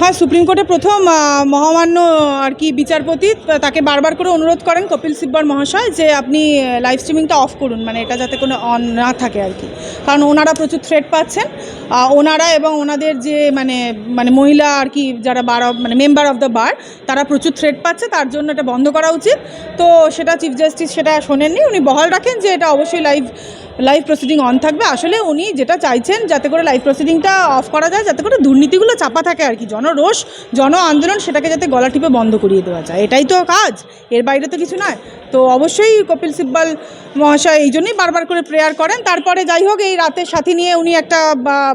হ্যাঁ সুপ্রিম কোর্টে প্রথম মহামান্য আর কি বিচারপতি তাকে বারবার করে অনুরোধ করেন কপিল সিব্বর মহাশয় যে আপনি লাইভ স্ট্রিমিংটা অফ করুন মানে এটা যাতে কোনো অন না থাকে আর কি। কারণ ওনারা প্রচুর থ্রেট পাচ্ছেন ওনারা এবং ওনাদের যে মানে মানে মহিলা আর কি যারা বার মানে মেম্বার অফ দ্য বার তারা প্রচুর থ্রেট পাচ্ছে, তার জন্য এটা বন্ধ করা উচিত। তো সেটা চিফ জাস্টিস সেটা শোনেননি, উনি বহাল রাখেন যে এটা অবশ্যই লাইভ লাইভ প্রসিডিং অন থাকবে। আসলে উনি যেটা চাইছেন, যাতে করে লাইভ প্রসিডিংটা অফ করা যায়, যাতে করে দুর্নীতিগুলো চাপা থাকে আর কি, জনরোষ, জন আন্দোলন সেটাকে যাতে গলা টিপে বন্ধ করিয়ে দেওয়া যায়। এটাই তো কাজ, এর বাইরে তো কিছু নয়। তো অবশ্যই কপিল সিব্বাল মহাশয় এই জন্যই বারবার করে প্রেয়ার করেন। তারপরে যাই হোক, এই রাতের সাথী নিয়ে উনি একটা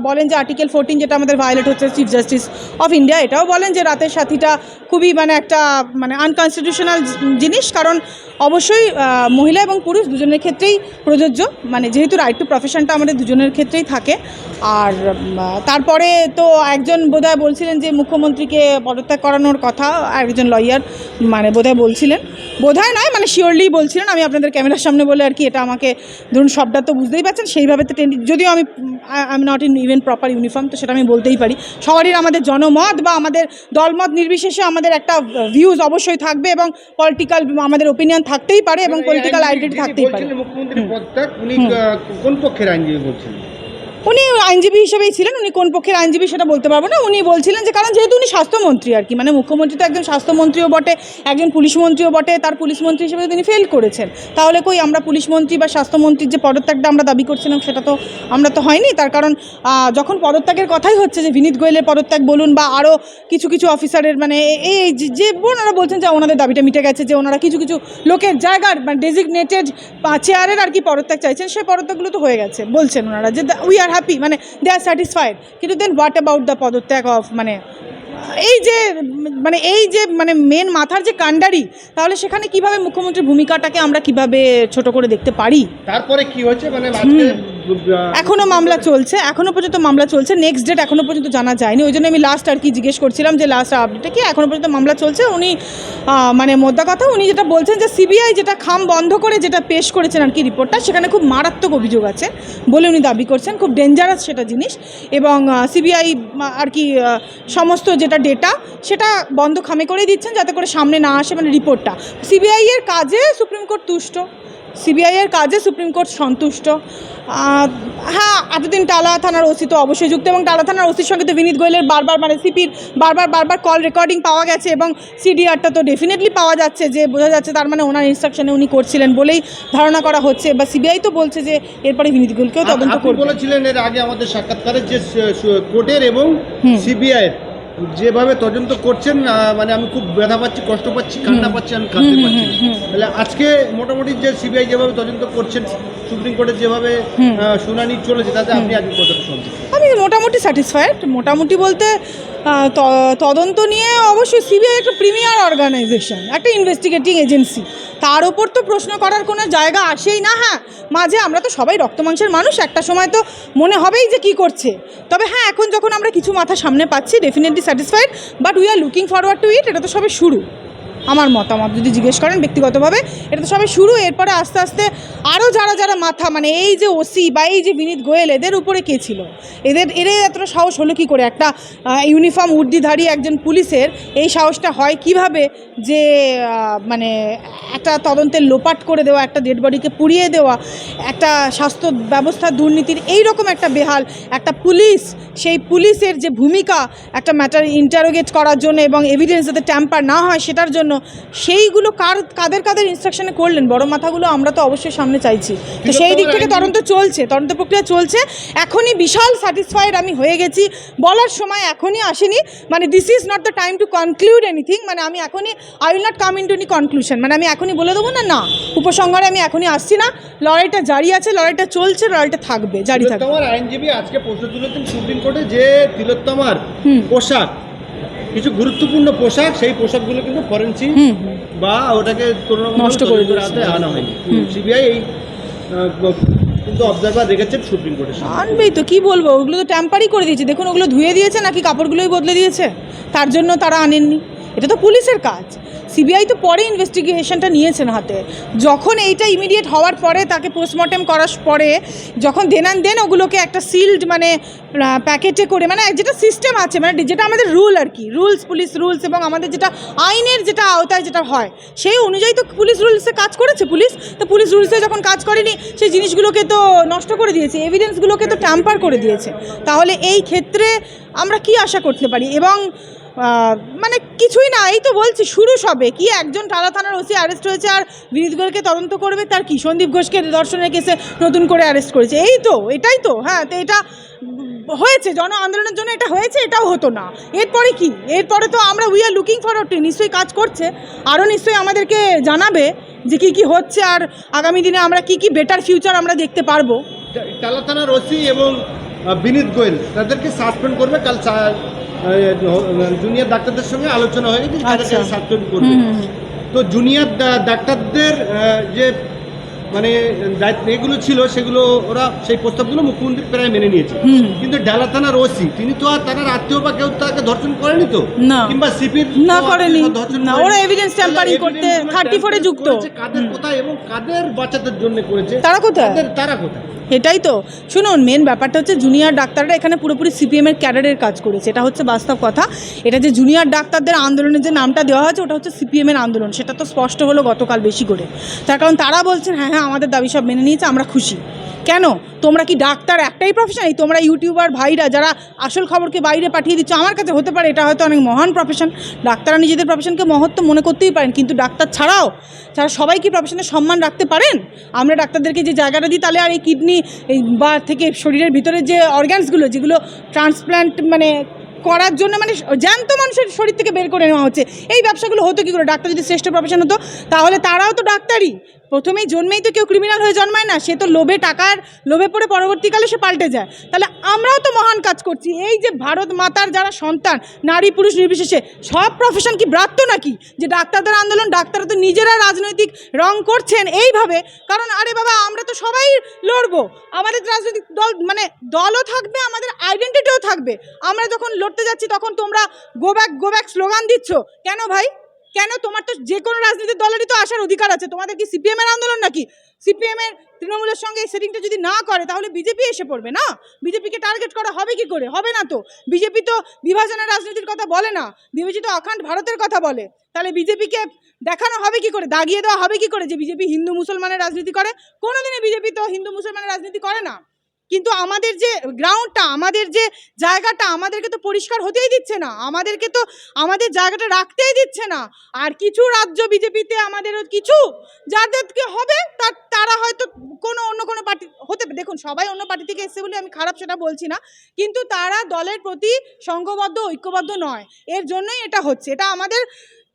বলেন যে আর্টিকেল ফোরটিন যেটা আমাদের ভায়োলেট হচ্ছে চিফ জাস্টিস অফ ইন্ডিয়া এটাও বলেন যে রাতের সাথীটা খুবই মানে একটা মানে আনকনস্টিটিউশনাল জিনিস। কারণ অবশ্যই মহিলা এবং পুরুষ দুজনের ক্ষেত্রেই প্রযোজ্য মানে যেহেতু রাইট টু প্রফেশনটা আমাদের দুজনের ক্ষেত্রেই থাকে। আর তারপরে তো একজন বোধহয় বলছিলেন যে মুখ্যমন্ত্রীকে পদত্যাগ করানোর কথা একজন লয়ার মানে বোধহয় বলছিলেন। বোধহয় নয় মানে শিওরলি বলছিলেন। আমি আপনাদের ক্যামেরার সামনে বলে আর কি এটা আমাকে ধরুন সবটা তো বুঝতেই পারছেন সেইভাবে তো টেন- যদিও আমি I am not in even proper uniform তো সেটা আমি বলতেই পারি। সবারই আমাদের জনমত বা আমাদের দলমত নির্বিশেষে আমাদের একটা ভিউজ অবশ্যই থাকবে এবং পলিটিক্যাল আমাদের ওপিনিয়ন থাকতেই পারে এবং পলিটিক্যাল আইডেন্টি থাকতেই পারে। মুখ্যমন্ত্রী পদত্যাগ উনি আহ, কোন পক্ষের আইনজীবী বলছিলেন উনি আইনজীবী হিসেবেই ছিলেন, উনি কোন পক্ষের আইনজীবী সেটা বলতে পারব না। উনি বলছিলেন যে, কারণ যেহেতু উনি স্বাস্থ্যমন্ত্রী আর কি মানে মুখ্যমন্ত্রী তো একজন স্বাস্থ্যমন্ত্রীও বটে, একজন পুলিশ মন্ত্রীও বটে, তার পুলিশ মন্ত্রী হিসেবে তিনি ফেল করেছেন। তাহলে কই আমরা পুলিশ মন্ত্রী বা স্বাস্থ্যমন্ত্রীর যে পদত্যাগটা আমরা দাবি করছিলাম, সেটা তো আমরা তো হয়নি। তার কারণ যখন পদত্যাগের কথাই হচ্ছে যে, বিনীত গোয়েলের পদত্যাগ বলুন বা আরও কিছু কিছু অফিসারের মানে এই যে- ওনারা বলছেন যে, ওনাদের দাবিটা মিটে গেছে যে, ওনারা কিছু কিছু লোকের জায়গার মানে ডেজিগনেটেড চেয়ারের আর কি পদত্যাগ চাইছেন সেই পদত্যাগগুলো তো হয়ে গেছে, বলছেন ওনারা যে উই আর হ্যাপি মানে দে আর স্যাটিসফাইড কিন্তু দেন হোয়াট অ্যাবাউট দ্য পদত্যাগ অফ মানে এই যে মানে এই যে মানে মেন মাথার যে কাণ্ডারি তাহলে সেখানে কীভাবে মুখ্যমন্ত্রীর ভূমিকাটাকে আমরা কীভাবে ছোট করে দেখতে পারি? তারপরে কি হয়েছে? মানে আজকে আহ, এখনও মামলা চলছে এখনও পর্যন্ত মামলা চলছে নেক্সট ডেট এখনও পর্যন্ত জানা যায়নি। ওই জন্য আমি লাস্ট আর কি জিজ্ঞেস করছিলাম যে লাস্ট আপডেটে কি এখনও পর্যন্ত মামলা চলছে? উনি মানে মোদ্দা কথা উনি যেটা বলছেন যে সিবিআই যেটা খাম বন্ধ করে যেটা পেশ করেছেন আর কি রিপোর্টটা সেখানে খুব মারাত্মক অভিযোগ আছে বলে উনি দাবি করছেন খুব ডেঞ্জারাস সেটা জিনিস। এবং সিবিআই আর কি সমস্ত যেটা ডেটা সেটা বন্ধ খামে করে দিচ্ছেন যাতে করে সামনে না আসে মানে রিপোর্টটা সিবিআই এর কাজে সুপ্রিম কোর্ট তুষ্ট। সিবিআই এর কাজে সুপ্রিম কোর্ট সন্তুষ্ট। হ্যাঁ এতদিন টালা থানার ওসি তো অবশ্যই যুক্ত এবং টালা থানার ওসির সঙ্গে তো বিনীত গোয়েলের বারবার মানে সিপির বারবার বারবার কল রেকর্ডিং পাওয়া গেছে এবং সিডিআরটা তো ডেফিনেটলি পাওয়া যাচ্ছে যে বোঝা যাচ্ছে তার মানে ওনার ইনস্ট্রাকশনে উনি করছিলেন বলেই ধারণা করা হচ্ছে। বা সিবিআই তো বলছে যে এরপরে বিনীত গোয়েলকেও তদন্ত করবে। বলেছিলেন এর আগে আমাদের সাক্ষাৎকারে যে কোর্টের এবং হুম। যেভাবে তদন্ত করছেন মানে আমি খুব ব্যথা পাচ্ছি কষ্ট পাচ্ছি কান্না পাচ্ছি আমি কাঁদতে পাচ্ছি। তাহলে আজকে মোটামুটি যে সিবিআই যেভাবে তদন্ত করছেন সুপ্রিম কোর্টে যেভাবে শুনানি চলেছে তাতে আপনি আজকে কতটা সন্তুষ্ট? আমি মোটামুটি স্যাটিসফাইড মোটামুটি বলতে তদন্ত নিয়ে অবশ্যই সিবিআই একটা প্রিমিয়ার অর্গানাইজেশন একটা ইনভেস্টিগেটিং এজেন্সি তার ওপর তো প্রশ্ন করার কোনো জায়গা আসেই না হ্যাঁ। মাঝে আমরা তো সবাই রক্তমাংসের মানুষ, একটা সময় তো মনে হবেই যে কি করছে। তবে হ্যাঁ এখন যখন আমরা কিছু মাথা সামনে পাচ্ছি definitely satisfied but we are looking forward to it এটা তো সবে শুরু। আমার মতামত। যদি জিজ্ঞেস করেন ব্যক্তিগতভাবে, এটা তো সবাই শুরু, এরপরে আস্তে আস্তে আরও যারা যারা মাথা মানে এই যে ওসি বা এই যে বিনীত গোয়েল, এদের উপরে কে ছিল? এদের এদের এতটা সাহস হলো কী করে? একটা ইউনিফর্ম উর্দিধারী একজন পুলিশের, এই সাহসটা হয় কীভাবে যে মানে একটা তদন্তের লোপাট করে দেওয়া, একটা ডেড বডিকে পুড়িয়ে দেওয়া, একটা স্বাস্থ্য ব্যবস্থা দুর্নীতির এই রকম একটা বেহাল, একটা পুলিশ, সেই পুলিশের যে ভূমিকা, একটা ম্যাটার ইন্টারোগেট করার জন্য এবং এভিডেন্স যাতে ট্যাম্পার না হয় সেটার জন্য সেইগুলো কার কাদের কাদের ইনস্ট্রাকশনে করলেন? বড় মাথাগুলো আমরা তো অবশ্যই সামনে চাইছি। তো সেই দিক থেকে তদন্ত চলছে তদন্ত প্রক্রিয়া চলছে। এখনই বিশাল স্যাটিসফাইড আমি হয়ে গেছি। বলার সময় এখনই আসেনি। মানে this is not the time to conclude anything মানে আমি এখনই I will not come in to any conclusion মানে আমি এখনই বলে দেবো না না। উপসংহারে আমি এখনই আসছি না। লড়াইটা জারি আছে লড়াইটা চলছে লড়াইটা থাকবে জারি থাকবে। আইনজীবী আজকে প্রশ্ন তুলেছেন সুপ্রিম কোর্টে যে তিলোত্তমার হুম। পোশাক কিছু গুরুত্বপূর্ণ পোশাক সেই পোশাকগুলো কিন্তু ফরেন্সিক বা ওটাকে কোনো নষ্ট করে আনা হয়নি। সিবিআই এই কিন্তু অবজারভার রেখেছেন সুপ্রিম কোর্টে। আনবেই তো কি বলব? ওগুলো তো ট্যাম্পারই করে দিয়েছে। দেখুন ওগুলো ধুয়ে দিয়েছে নাকি কাপড়গুলোই বদলে দিয়েছে? তার জন্য তারা আনেননি। এটা তো পুলিশের কাজ। সিবিআই তো পরে ইনভেস্টিগেশনটা নিয়েছেন হাতে। যখন এইটা ইমিডিয়েট হওয়ার পরে, তাকে পোস্টমর্টেম করার পরে, যখন দেন অ্যান্ড দেন ওগুলোকে একটা সিল্ড মানে প্যাকেটে করে মানে যেটা সিস্টেম আছে মানে যেটা আমাদের রুল আর কি। রুলস পুলিশ রুলস এবং আমাদের যেটা আইনের যেটা আওতায় যেটা হয়, সেই অনুযায়ী তো পুলিশ রুলসে কাজ করেছে পুলিশ। তো পুলিশ রুলসে যখন কাজ করেনি, সেই জিনিসগুলোকে তো নষ্ট করে দিয়েছে এভিডেন্সগুলোকে তো ট্যাম্পার করে দিয়েছে। তাহলে এই ক্ষেত্রে আমরা কি আশা করতে পারি? এবং মানে কিছুই না, এই তো বলছি, শুরু সবে। কি একজন টালা থানার ওসি অ্যারেস্ট হয়েছে আর বিনীত গোয়েলকে তদন্ত করবে, তার কি? সন্দীপ ঘোষকে দর্শনের কেসে নতুন করে অ্যারেস্ট করেছে। এই তো, এটাই তো হ্যাঁ তো এটা হয়েছে, জন আন্দোলনের জন্য এটা হয়েছে, এটাও হতো না। এরপরে কি? এরপরে তো আমরা উই আর লুকিং ফর নিশ্চয়ই কাজ করছে। আরও নিশ্চয়ই আমাদেরকে জানাবে যে কি কি হচ্ছে আর আগামী দিনে আমরা কি কি বেটার ফিউচার আমরা দেখতে পারব। টালা থানার ওসি এবং বিনীত গোয়েল, তাদেরকে সাসপেন্ড করবে, কাল জুনিয়র ডাক্তারদের সঙ্গে আলোচনা হয়ে গেছে আচ্ছা। করবে। তো জুনিয়র ডাক্তারদের যে মানে এগুলো ছিল সেগুলো ওরা সেই প্রস্তাবগুলো মুখ্যমন্ত্রী প্রায় মেনে নিয়েছে। কিন্তু ডালা থানার ওসি তিনি তো আর তার আত্মীয় বা কেউ তাকে ধর্ষণ করেনি তো। কিংবা সিপির না করেনি। না, ওরা evidence tampering করতে 34 এ যুক্ত। কাদের কোথায় এবং কাদের বাচ্চাদের জন্য করেছে? তারা কোথায়? তারা কোথায়? এটাই তো। শুনুন মেন ব্যাপারটা হচ্ছে জুনিয়র ডাক্তাররা এখানে পুরোপুরি সিপিএমের ক্যাডারের কাজ করেছে। এটা হচ্ছে বাস্তব কথা। এটা যে জুনিয়র ডাক্তারদের আন্দোলনের যে নামটা দেওয়া হয়েছে ওটা হচ্ছে সিপিএমের আন্দোলন। সেটা তো স্পষ্ট হলো গতকাল বেশি করে। তার কারণ তারা বলছেন হ্যাঁ হ্যাঁ আমাদের দাবি সব মেনে নিয়েছে, আমরা খুশি। কেন? তোমরা কি ডাক্তার একটাই প্রফেশন এই তোমরা ইউটিউবার ভাইরা, যারা আসল খবরকে বাইরে পাঠিয়ে দিচ্ছ, আমার কাছে হতে পারে, এটা হয়তো অনেক মহান প্রফেশন ডাক্তাররা নিজেদের প্রফেশনকে মহত্ব মনে করতেই পারেন, কিন্তু ডাক্তার ছাড়াও, যারা সবাই কি প্রফেশনের সম্মান রাখতে পারেন? আমরা ডাক্তারদেরকে যে জায়গাটা দিই, তাহলে আর এই কিডনি বা থেকে শরীরের ভিতরে যে অর্গ্যানসগুলো যেগুলো ট্রান্সপ্ল্যান্ট মানে করার জন্য মানে জ্যান্ত মানুষের শরীর থেকে বের করে নেওয়া হচ্ছে, এই ব্যবসাগুলো হতো কী করে? ডাক্তার যদি শ্রেষ্ঠ প্রফেশন হতো, তাহলে তারাও তো ডাক্তারই। প্রথমেই জন্মেই তো কেউ ক্রিমিনাল হয়ে জন্মায় না, সে তো লোভে টাকার লোভে পড়ে পরবর্তীকালে সে পাল্টে যায়। তাহলে আমরাও তো মহান কাজ করছি। এই যে ভারত মাতার যারা সন্তান, নারী, পুরুষ নির্বিশেষে, সব প্রফেশন কি ব্রাত্য নাকি? যে ডাক্তারদের আন্দোলন, ডাক্তাররা তো নিজেরা রাজনৈতিক রং করছেন এইভাবে। কারণ, আরে বাবা, আমরা তো সবাই লড়বো। আমাদের রাজনৈতিক দল মানে দলও থাকবে, আমাদের আইডেন্টিটিও থাকবে। আমরা যখন লড়তে যাচ্ছি, তখন তোমরা go back go back slogan দিচ্ছ। কেন ভাই? কেন তোমার তো যে কোনো রাজনৈতিক দলেরই তো আসার অধিকার আছে? তোমাদের কি সিপিএম এর আন্দোলন নাকি? সিপিএম এর তৃণমূলের সঙ্গে এই সেটিংটা যদি না করে, তাহলে বিজেপি এসে পড়বে না? বিজেপিকে টার্গেট করা হবে কি করে? হবে না তো। বিজেপি তো বিভাজনের রাজনীতির কথা বলে না। বিবেচিত অখণ্ড ভারতের কথা বলে। তাহলে বিজেপিকে দেখানো হবে কি করে? দাগিয়ে দেওয়া হবে কি করে যে বিজেপি হিন্দু মুসলমানের রাজনীতি করে? কোনোদিনই বিজেপি তো হিন্দু মুসলমানের রাজনীতি করে না। কিন্তু আমাদের যে গ্রাউন্ডটা আমাদের যে জায়গাটা আমাদেরকে তো পরিষ্কার হতেই দিচ্ছে না। আমাদেরকে তো, আমাদের জায়গাটা রাখতেই দিচ্ছে না। আর কিছু রাজ্য বিজেপিতে আমাদেরও কিছু যাদেরকে হবে, তার, তারা হয়তো কোনো অন্য কোনো পার্টি, হতে দেখুন, সবাই অন্য পার্টি থেকে এসছে বলে আমি খারাপ সেটা বলছি না। কিন্তু তারা দলের প্রতি সংঘবদ্ধ ঐক্যবদ্ধ নয়। এর জন্যই এটা হচ্ছে। এটা আমাদের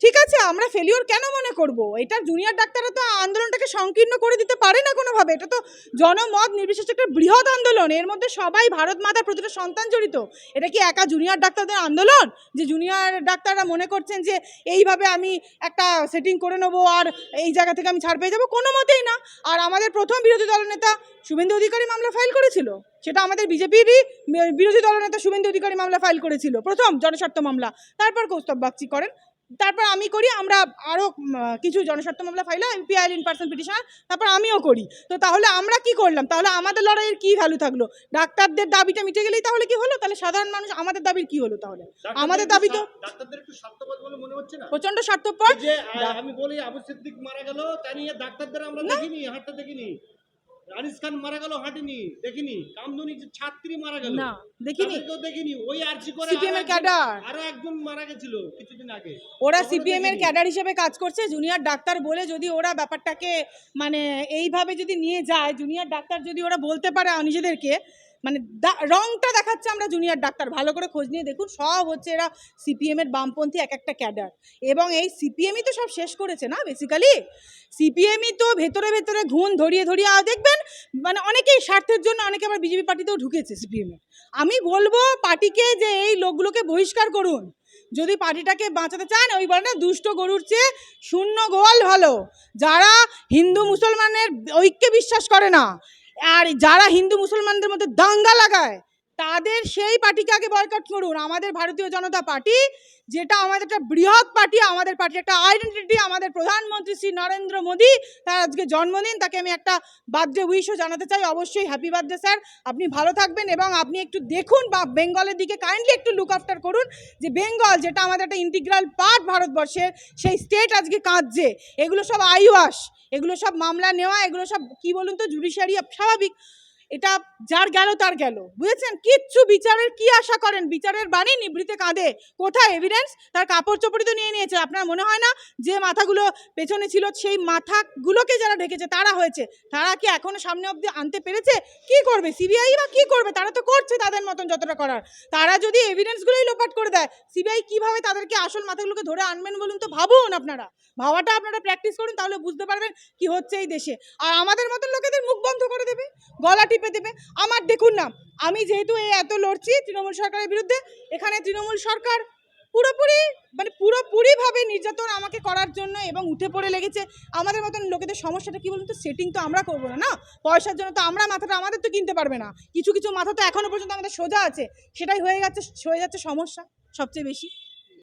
ঠিক আছে, আমরা ফেলিওর কেন মনে করব? এটা জুনিয়র ডাক্তাররা তো আন্দোলনটাকে সংকীর্ণ করে দিতে পারে না কোনোভাবে। এটা তো জনমত নির্বিশেষে একটা বৃহৎ আন্দোলন। এর মধ্যে সবাই ভারত মাতার প্রতিটা সন্তান জড়িত। এটা কি একা জুনিয়র ডাক্তারদের আন্দোলন? যে জুনিয়র ডাক্তাররা মনে করছেন যে, এইভাবে আমি একটা সেটিং করে নেব আর এই জায়গা থেকে আমি ছাড় পেয়ে যাব? কোনো মতেই না। আর আমাদের প্রথম বিরোধী দলনেতা শুভেন্দু অধিকারী মামলা ফাইল করেছিল? সেটা আমাদের বিজেপিরই বিরোধী দলনেতা শুভেন্দু অধিকারী মামলা ফাইল করেছিল। প্রথম জনস্বার্থ মামলা। তারপর কৌস্তব বাগচি করেন। তারপর আমি করি আমরা আরও কিছু জনস্বার্থ মামলা file M P I L in person petition তারপর আমিও করি। তো তাহলে আমরা কি করলাম? তাহলে আমাদের লড়াইয়ের কি ভ্যালু থাকল? ডাক্তারদের দাবিটা মিটে গেলেই তাহলে কি হলো? তাহলে সাধারণ মানুষ আমাদের দাবির কি হলো তাহলে? আমাদের দাবি তো প্রচণ্ড স্বার্থপর আমি বলি আবু সিদ্দিক মারা গেল তা নিয়ে ডাক্তারদের আমরা দেখিনি দেখিনি। আনিস খান মারা গেল হাঁটিনি দেখিনি। কামদুনি ছাত্রী মারা গেল। না দেখিনি। তো দেখিনি। ওই আরজি করে সিপিএম এর ক্যাডার। আরও একজন মারা গেছিল কিছুদিন আগে। ওরা সিপিএম এর ক্যাডার হিসেবে কাজ করছে। জুনিয়র ডাক্তার বলে যদি ওরা ব্যাপারটাকে মানে এইভাবে যদি নিয়ে যায় জুনিয়র ডাক্তার যদি ওরা বলতে পারে নিজেদেরকে মানে রংটা দেখাচ্ছে আমরা জুনিয়র ডাক্তার। ভালো করে খোঁজ নিয়ে দেখুন, সব হচ্ছে এরা সিপিএম এর বামপন্থী এক একটা ক্যাডার এবং এই সিপিএমই তো সব শেষ করেছে না বেসিক্যালি সিপিএমই তো ভেতরে ভেতরে ঘুণ ধরিয়ে ধরিয়ে, আর দেখবেন মানে অনেকেই স্বার্থের জন্য, অনেকে আবার বিজেপি পার্টিতেও ঢুকেছে সিপিএমে আমি বলব, পার্টিকে যে এই লোকগুলোকে বহিষ্কার করুন। যদি পার্টিটাকে বাঁচাতে চান, ওই বলে না, দুষ্ট গরুর চেয়ে শূন্য গোয়াল ভালো। যারা হিন্দু মুসলমানের ঐক্যে বিশ্বাস করে না আর যারা হিন্দু মুসলমানদের মধ্যে দাঙ্গা লাগায় তাদের সেই পার্টিকে আগে বয়কট করুন। আমাদের ভারতীয় জনতা পার্টি, যেটা আমাদের একটা বৃহৎ পার্টি, আমাদের পার্টির একটা আইডেন্টিটি আমাদের প্রধানমন্ত্রী শ্রী নরেন্দ্র মোদী, তার আজকে জন্মদিন, তাকে আমি একটা বার্থডে উইশও জানাতে চাই। অবশ্যই হ্যাপি বার্থডে স্যার আপনি ভালো থাকবেন এবং আপনি একটু দেখুন বা বেঙ্গলের দিকে কাইন্ডলি একটু লুক আফটার করুন, যে বেঙ্গল যেটা আমাদের একটা ইন্টিগ্রাল পার্ট ভারতবর্ষের, সেই স্টেট আজকে কাঁদছে। এগুলো সব আইওয়াস, এগুলো সব মামলা নেওয়া, এগুলো সব, কি বলুন তো জুডিশিয়ারি স্বাভাবিক। এটা যার গেল তার গেল। বুঝেছেন? কিচ্ছু বিচারের কি আশা করেন? বিচারের বাণী নিবৃতে কাঁদে। কোথায় এভিডেন্স তার কাপড় চোপড়ি তো নিয়ে নিয়েছে। আপনার মনে হয় না যে মাথাগুলো পেছনে ছিল, সেই মাথাগুলোকে যারা ঢেকেছে, তারা হয়েছে? তারা কি এখনও সামনে অবধি আনতে পেরেছে? কি করবে? সিবিআই বা কি করবে? তারা তো করছে তাদের মতন যতটা করার। তারা যদি এভিডেন্সগুলোই লোপাট করে দেয় সিবিআই কীভাবে তাদেরকে আসল মাথাগুলোকে ধরে আনবেন বলুন তো? ভাবুন আপনারা। ভাবাটা আপনারা প্র্যাকটিস করুন, তাহলে বুঝতে পারবেন কি হচ্ছে এই দেশে। আর আমাদের মতন লোকেদের মুখ বন্ধ করে দেবে, গলা টিপে দেবে। আমার দেখুন না, আমি যেহেতু এই এত লড়ছি তৃণমূল সরকারের বিরুদ্ধে, এখানে তৃণমূল সরকার পুরোপুরি মানে পুরোপুরিভাবে নির্যাতন আমাকে করার জন্য এবং উঠে পড়ে লেগেছে। আমাদের মতন লোকেদের সমস্যাটা কি বলুন তো? সেটিং তো আমরা করব না না? পয়সার জন্য তো আমরা মাথাটা, আমাদের তো কিনতে পারবে না। কিছু কিছু মাথা তো এখনও পর্যন্ত আমাদের সোজা আছে। সেটাই হয়ে যাচ্ছে হয়ে যাচ্ছে সমস্যা সবচেয়ে বেশি।